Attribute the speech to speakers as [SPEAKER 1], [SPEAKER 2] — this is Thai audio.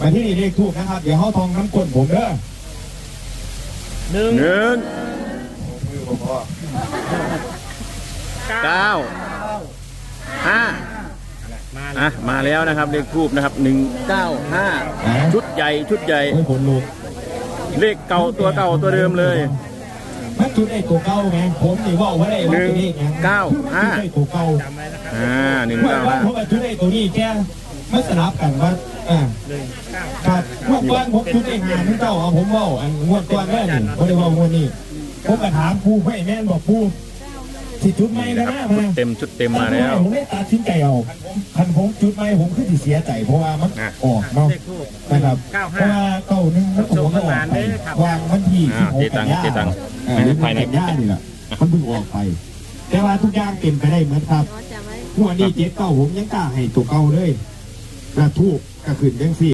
[SPEAKER 1] มาที่นี่เลขทูบนะครับ เดี๋ยวเขาทองน้ำก้นผมเด้อ
[SPEAKER 2] หนึ่ง
[SPEAKER 3] หนึ่ง
[SPEAKER 1] มือผมพ่อ
[SPEAKER 3] เก้าห้า
[SPEAKER 2] มา
[SPEAKER 3] อะมาแล้วนะครับเลขทูบนะครับหนึ่งเก้าห้าชุดใหญ่ชุดใหญ่
[SPEAKER 1] ให้ผลลูก
[SPEAKER 3] เลขเก่าตัวเก่าตัวเดิมเลย
[SPEAKER 1] มันจุดไอ้ตัวเก่าไงผมนี่ว่าไว้ได้ว่าตัวนี้ไง
[SPEAKER 3] หนึ่งเก้าห้า
[SPEAKER 1] จุดไอ้ตัวเก่า
[SPEAKER 2] จำไว้นะครับ
[SPEAKER 3] อ่าหนึ่ง
[SPEAKER 1] เมื่อ
[SPEAKER 3] เก้าวา
[SPEAKER 1] น
[SPEAKER 3] ห้า
[SPEAKER 1] ผมเอาจุดไอ้ตัวนี้แก ไม่สลับกันว่าอ่า
[SPEAKER 2] หนึ่งเก้า
[SPEAKER 1] ครับเมื่อวานผมจุดไอ้งานที่เจ้าเอาผมเว่าอันงวดก่อนแม่นี่เขาได้ว่างวดนี้ผมก็ถามผู้ให้แม่นบอกผู้สิจุดไม่
[SPEAKER 3] นี่
[SPEAKER 1] ก็
[SPEAKER 3] นะครับ
[SPEAKER 1] ได้
[SPEAKER 3] ชุด
[SPEAKER 1] มา
[SPEAKER 3] เต็มชุดเต็มมาแล้ว
[SPEAKER 1] ผมได้ตัดสินใจเอาคันผมจุดไม่ผมคือสิเสียใจเพราะว่ามัน
[SPEAKER 3] อะ
[SPEAKER 1] ออกเนาะ
[SPEAKER 2] เลขทูบ
[SPEAKER 1] นะครับ
[SPEAKER 2] เก้า
[SPEAKER 1] เพ
[SPEAKER 2] ห้า
[SPEAKER 1] ราะว่าเก้าหนึ่งมันผมก็ออกไปวางวันที่
[SPEAKER 3] อ่า
[SPEAKER 1] สิบหก
[SPEAKER 3] เจตั
[SPEAKER 1] กั
[SPEAKER 3] ง
[SPEAKER 1] นยา
[SPEAKER 3] เจตัง
[SPEAKER 1] อ่าหรือภายในย่านี่แหละมันเพิ่งออกไป แต่ว่าทุกอย่างเป็นไปได้เหมือนครับ
[SPEAKER 4] จำไว้
[SPEAKER 1] หัวดนี้เจ็ดเก้าผมยังกล้าให้ตัวเก้าเลย กระทูกกระขึ้นยังสี่